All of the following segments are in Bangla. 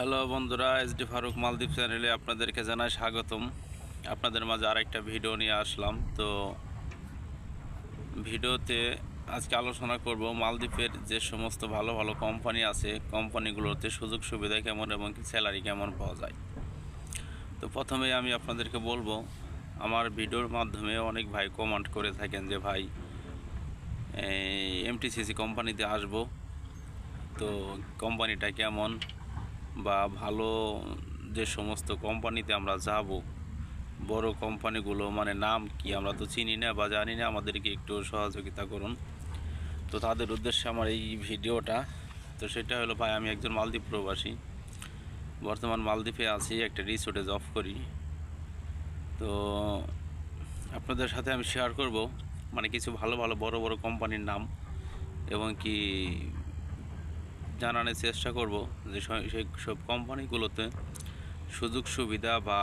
হ্যালো বন্ধুরা, এস ডি ফারুক মালদ্বীপ চ্যানেলে আপনাদেরকে জানাই স্বাগতম। আপনাদের মাঝে আরেকটা ভিডিও নিয়ে আসলাম। তো ভিডিওতে আজকে আলোচনা করব মালদ্বীপের যে সমস্ত ভালো ভালো কোম্পানি আছে, কোম্পানিগুলোতে সুযোগ সুবিধা কেমন এবং স্যালারি কেমন পাওয়া যায়। তো প্রথমে আমি আপনাদেরকে বলব, আমার ভিডিওর মাধ্যমে অনেক ভাই কমেন্ট করে থাকেন যে, ভাই এমটিসিসি কোম্পানিতে আসব। তো কোম্পানিটা কেমন? বা ভালো যে সমস্ত কোম্পানিতে আমরা যাব, বড় কোম্পানিগুলো মানে নাম কি আমরা তো চিনি না বা জানি না, আমাদেরকে একটু সহযোগিতা করুন। তো তাদের উদ্দেশ্যে আমার এই ভিডিওটা। তো সেটা হলো, ভাই, আমি একজন মালদ্বীপ প্রবাসী। বর্তমান মালদ্বীপে আছি, একটা রিসোর্টে জব করি। তো আপনাদের সাথে আমি শেয়ার করব মানে কিছু ভালো ভালো বড় বড় কোম্পানির নাম এবং কি জানানোর চেষ্টা করব যে সেই সব কোম্পানিগুলোতে সুযোগ সুবিধা বা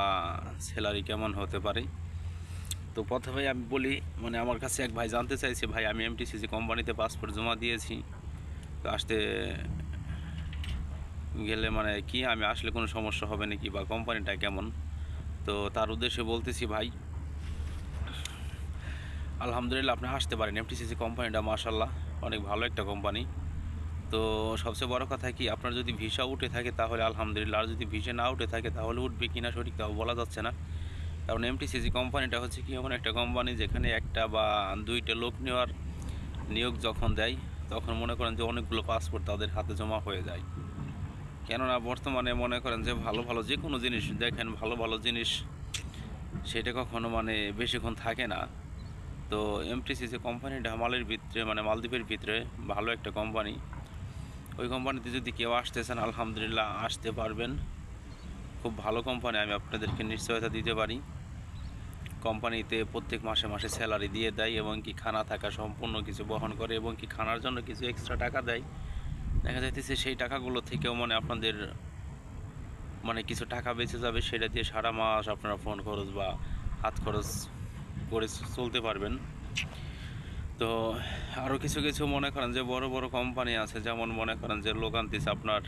স্যালারি কেমন হতে পারে। তো প্রথমে আমি বলি মানে আমার কাছে এক ভাই জানতে চাইছে, ভাই, আমি এমটিসিসি কোম্পানিতে পাসপোর্ট জমা দিয়েছি। তো আসতে গেলে মানে কি, আমি আসলে কোনো সমস্যা হবে নাকি বা কোম্পানিটা কেমন? তো তার উদ্দেশ্যে বলতেছি, ভাই, আলহামদুলিল্লাহ আপনি আসতে পারেন। এমটিসিসি কোম্পানিটা মাশাল্লাহ অনেক ভালো একটা কোম্পানি। তো সবচেয়ে বড় কথা কি, আপনার যদি ভিসা উঠে থাকে তাহলে আলহামদুলিল্লাহ, আর যদি ভিসা না উঠে থাকে তাহলে উঠবে কি না সঠিক তাও বলা যাচ্ছে না। কারণ এমটিসিসি কোম্পানিটা হচ্ছে কি, এমন একটা কোম্পানি যেখানে একটা বা দুইটা লোক নেওয়ার নিয়োগ যখন দেয়, তখন মনে করেন যে অনেকগুলো পাসপোর্ট তাদের হাতে জমা হয়ে যায়। কেননা বর্তমানে মনে করেন যে ভালো ভালো যে কোনো জিনিস দেখেন, ভালো ভালো জিনিস সেটা কখনো মানে বেশিক্ষণ থাকে না। তো এমটিসিসি কোম্পানি ঢামালের ভিতরে মানে মালদ্বীপের ভিতরে ভালো একটা কোম্পানি। ওই কোম্পানিতে যদি কেউ আসতে চান, আলহামদুলিল্লাহ আসতে পারবেন। খুব ভালো কোম্পানি আমি আপনাদেরকে নিশ্চয়তা দিতে পারি। কোম্পানিতে প্রত্যেক মাসে মাসে স্যালারি দিয়ে দেয় এবং কি খানা থাকা সম্পূর্ণ কিছু বহন করে এবং কি খানার জন্য কিছু এক্সট্রা টাকা দেয়। দেখা যাইতেছে সেই টাকাগুলো থেকেও মানে আপনাদের মানে কিছু টাকা বেঁচে যাবে, সেটা দিয়ে সারা মাস আপনারা ফোন খরচ বা হাত খরচ করে চলতে পারবেন। তো আরও কিছু কিছু মনে করেন যে বড় বড় কোম্পানি আছে, যেমন মনে করেন যে লোকান্তিস আপনার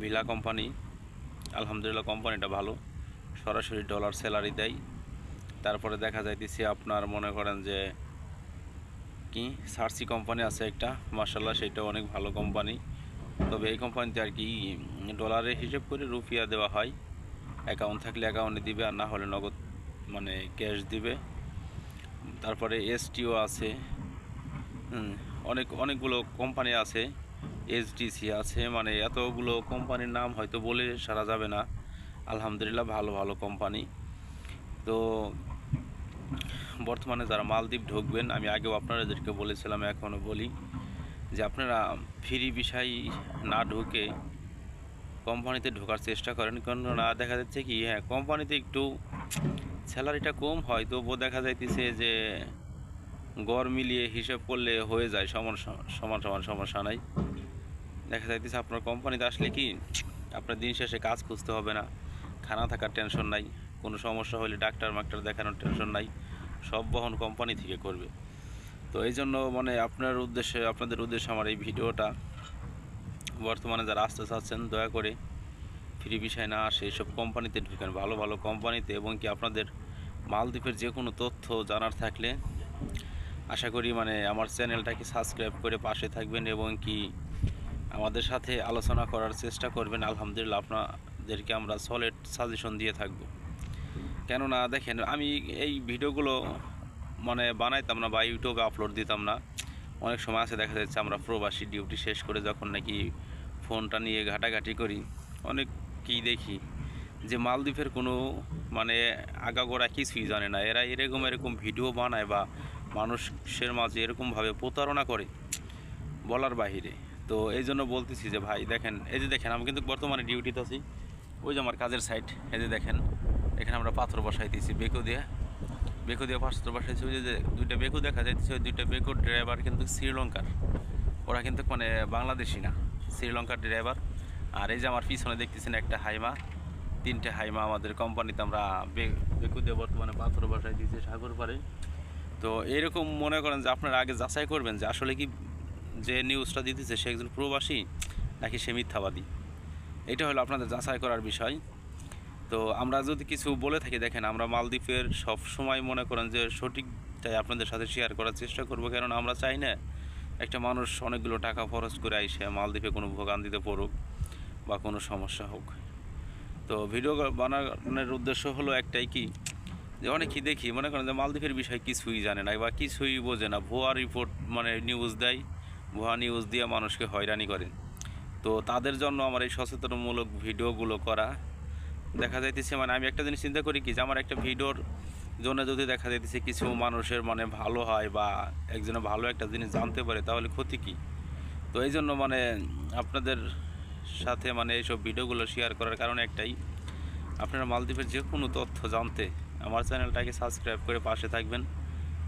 ভিলা কোম্পানি আলহামদুলিল্লাহ কোম্পানিটা ভালো। সরাসরি ডলার স্যালারি দেয়। তারপরে দেখা যাইতেছে আপনার মনে করেন যে কি সার্সি কোম্পানি আছে একটা মার্শাল্লাহ সেটা অনেক ভালো কোম্পানি তবে এই কোম্পানিতে আর কি ডলারে হিসেব করে রুপিয়া দেওয়া হয়। অ্যাকাউন্ট থাকলে অ্যাকাউন্টে দিবে, আর না হলে নগদ মানে ক্যাশ দিবে। তারপরে এসটিও আছে অনেক, অনেকগুলো কোম্পানি আছে এইচডিসি আছে মানে এতগুলো কোম্পানির নাম হয়তো বলে সারা যাবে না। আলহামদুলিল্লাহ, ভালো ভালো কোম্পানি তো বর্তমানে যারা মালদ্বীপ ঢুকবেন, আমি আগেও আপনাদেরকে বলেছিলাম, এখনও বলি যে আপনারা ফ্রি বিষয় না ঢুকে কোম্পানিতে ঢোকার চেষ্টা করেন। কেননা দেখা যাচ্ছে কি হ্যাঁ কোম্পানিতে একটু স্যালারিটা কম হয় তবুও দেখা যাইতেছে যে গড় মিলিয়ে হিসেব করলে হয়ে যায়, সমান সমান সমান সমস্যা নাই। দেখা যাইতেছে আপনার কোম্পানিতে আসলে কি, আপনার দিন শেষে কাজ খুঁজতে হবে না, খানা থাকার টেনশন নাই, কোনো সমস্যা হলে ডাক্তার মাক্টার দেখানোর টেনশন নাই, সব বহন কোম্পানি থেকে করবে। তো এই জন্য মানে আপনার উদ্দেশ্যে, আপনাদের উদ্দেশ্যে আমার এই ভিডিওটা বর্তমানে যারা আসতে চাচ্ছেন, দয়া করে ফ্রি বিষয় না আসে এইসব কোম্পানিতে ঢুকেন, ভালো ভালো কোম্পানিতে এবং কি আপনাদের মালদ্বীপের যে কোনো তথ্য জানার থাকলে আশা করি মানে আমার চ্যানেলটাকে সাবস্ক্রাইব করে পাশে থাকবেন এবং কি আমাদের সাথে আলোচনা করার চেষ্টা করবেন। আলহামদুলিল্লাহ আপনাদেরকে আমরা সলিড সাজেশন দিয়ে থাকব। কেননা দেখেন, আমি এই ভিডিওগুলো মানে বানাইতাম না বা ইউটিউবে আপলোড দিতাম না। অনেক সময় আছে, দেখা যাচ্ছে আমরা প্রবাসী ডিউটি শেষ করে যখন নাকি ফোনটা নিয়ে ঘাটাঘাটি করি, অনেক কী দেখি যে মালদ্বীপের কোনো মানে আগাগোড়া কিছুই জানে না। এরা এরকম এরকম ভিডিও বানায় বা মানুষের মাঝে এরকমভাবে প্রতারণা করে বলার বাহিরে। তো এই জন্য বলতেছি যে, ভাই, দেখেন, এই যে দেখেন, আমি কিন্তু বর্তমানে ডিউটিতে আছি। ওই যে আমার কাজের সাইড এই যে দেখেন, এখানে আমরা পাথর বসাইতেছি, বেকু দিয়ে। বেকু দিয়ে পাথর বসাইছি ওই যে দুইটা বেকু দেখা যাইতেছে, ওই দুইটা বেকুর ড্রাইভার কিন্তু শ্রীলঙ্কার। ওরা কিন্তু মানে বাংলাদেশি না, শ্রীলঙ্কার ড্রাইভার আর এই যে আমার পিছনে দেখতেছেন একটা হাইমা। তিনটে হাইমা আমাদের কোম্পানিতে আমরা বেকু দিয়ে বর্তমানে পাথর বসাই দিয়েছি সাগর পাড়ে। তো এরকম মনে করেন যে আপনারা আগে যাচাই করবেন যে আসলে কি যে নিউজটা দিতেছে সে একজন প্রবাসী নাকি সে মিথ্যাবাদী। এটা হলো আপনাদের যাচাই করার বিষয়। তো আমরা যদি কিছু বলে থাকি, দেখেন আমরা মালদ্বীপের সব সময় মনে করেন যে সঠিকটাই আপনাদের সাথে শেয়ার করার চেষ্টা করব কারণ আমরা চাই না একটা মানুষ অনেকগুলো টাকা খরচ করে আইসে মালদ্বীপে কোনো ভোগান্তিতে পড়ুক বা কোনো সমস্যা হোক। তো ভিডিও বানানোর উদ্দেশ্য হলো একটাই কি? যে অনেকেই দেখি, মনে করেন যে মালদ্বীপের বিষয়ে কিছুই জানে না বা কিছুই বোঝে না। ভুয়া রিপোর্ট মানে নিউজ দেয়, ভুয়া নিউজ দিয়ে মানুষকে হয়রানি করে। তো তাদের জন্য আমার এই সচেতনমূলক ভিডিওগুলো করা দেখা যাইতেছে মানে আমি একটা জিনিস চিন্তা করি কি যে আমার একটা ভিডিওর জন্য যদি দেখা যাইতেছে কিছু মানুষের মানে ভালো হয় বা একজনে ভালো একটা জিনিস জানতে পারে, তাহলে ক্ষতি কী? তো এই জন্য মানে আপনাদের সাথে মানে এইসব ভিডিওগুলো শেয়ার করার কারণে একটাই, আপনারা মালদ্বীপের যে কোনো তথ্য জানতে আমার চ্যানেলটাকে সাবস্ক্রাইব করে পাশে থাকবেন।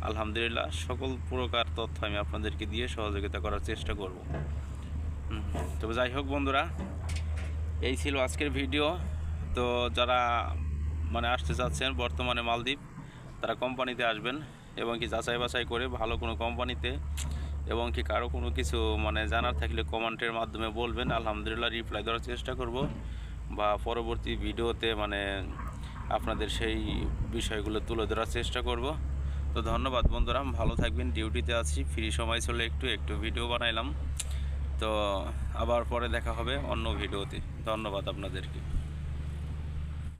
আলহামদুলিল্লাহ, সকল প্রকার তথ্য আমি আপনাদেরকে দিয়ে সহযোগিতা করার চেষ্টা করব। তবে যাই হোক বন্ধুরা, এই ছিল আজকের ভিডিও। তো যারা মানে আসতে চাচ্ছেন বর্তমানে মালদ্বীপ, তারা কোম্পানিতে আসবেন এবং কি যাচাই বাছাই করে ভালো কোনো কোম্পানিতে এবং কি কারও কোনো কিছু মানে জানার থাকলে কমেন্টের মাধ্যমে বলবেন। আলহামদুলিল্লাহ, রিপ্লাই দেওয়ার চেষ্টা করব। বা পরবর্তী ভিডিওতে মানে আপনাদের সেই বিষয়গুলো তুলে ধরার চেষ্টা করব। তো ধন্যবাদ বন্ধুরা, ভালো থাকবেন, ডিউটিতে আছি, ফ্রি সময় চলে একটু একটু ভিডিও বানাইলাম। তো আবার পরে দেখা হবে অন্য ভিডিওতে, ধন্যবাদ আপনাদেরকে।